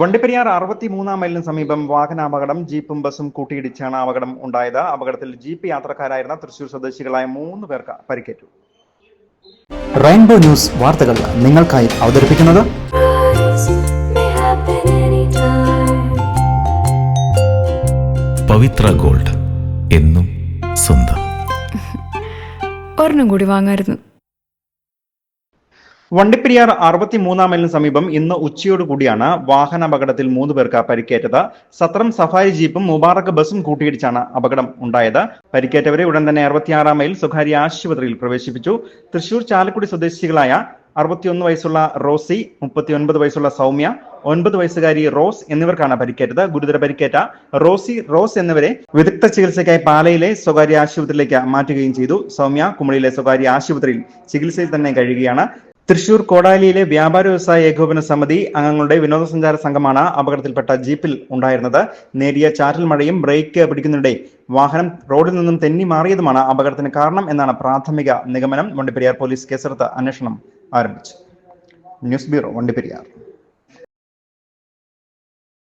വണ്ടിപ്പെരിയാർ അറുപത്തി മൂന്നാം മൈലിന് സമീപം വാഹനാപകടം ജീപ്പും ബസും കൂട്ടിയിടിച്ചാണ് അപകടം ഉണ്ടായത്. അപകടത്തിൽ ജീപ്പ് യാത്രക്കാരായിരുന്ന തൃശൂർ സ്വദേശികളായ മൂന്ന് പേർക്ക് പരിക്കേറ്റു. റെയിൻബോ ന്യൂസ് വാർത്തകൾ നിങ്ങൾക്കായി അവതരിപ്പിക്കുന്നത്. പവിത്ര ഗോൾഡ് എന്നും സ്വന്തം. ഒരെണ്ണം കൂടി വാങ്ങായിരുന്നു. വണ്ടിപ്പെരിയാർ അറുപത്തിമൂന്നാം മൈലിന് സമീപം ഇന്ന് ഉച്ചയോടുകൂടിയാണ് വാഹനാപകടത്തിൽ മൂന്ന് പേർക്ക് പരിക്കേറ്റത്. സത്രം സഫാരി ജീപ്പും മുബാറക് ബസും കൂട്ടിയിടിച്ചാണ് അപകടം ഉണ്ടായത്. പരിക്കേറ്റവരെ ഉടൻ തന്നെ അറുപത്തിയാറാം മൈൽ സ്വകാര്യ ആശുപത്രിയിൽ പ്രവേശിപ്പിച്ചു. തൃശൂർ ചാലക്കുടി സ്വദേശികളായ അറുപത്തിയൊന്ന് വയസ്സുള്ള റോസി മുപ്പത്തിയൊൻപത് വയസ്സുള്ള സൗമ്യ ഒൻപത് വയസ്സുകാരി റോസ് എന്നിവർക്കാണ് പരിക്കേറ്റത്. ഗുരുതര പരിക്കേറ്റ റോസി റോസ് എന്നിവരെ വിദഗ്ധ ചികിത്സയ്ക്കായി പാലയിലെ സ്വകാര്യ ആശുപത്രിയിലേക്ക് മാറ്റുകയും ചെയ്തു. സൗമ്യ കുമളിയിലെ സ്വകാര്യ ആശുപത്രിയിൽ ചികിത്സയിൽ തന്നെ കഴിയുകയാണ്. തൃശൂർ കോടാലിയിലെ വ്യാപാര വ്യവസായ ഏകോപന സമിതി അംഗങ്ങളുടെ വിനോദസഞ്ചാര സംഘമാണ് അപകടത്തിൽപ്പെട്ട ജീപ്പിൽ ഉണ്ടായിരുന്നത്. നേരിയ ചാറ്റൽ മഴയും ബ്രേക്ക് പിടിക്കുന്നതിനിടെ വാഹനം റോഡിൽ നിന്നും തെന്നി മാറിയതുമാണ് അപകടത്തിന് കാരണം എന്നാണ് പ്രാഥമിക നിഗമനം. വണ്ടിപ്പെരിയാർ പോലീസ് കേസെടുത്ത് അന്വേഷണം ആരംഭിച്ചു. News bureau Vandiperiyar.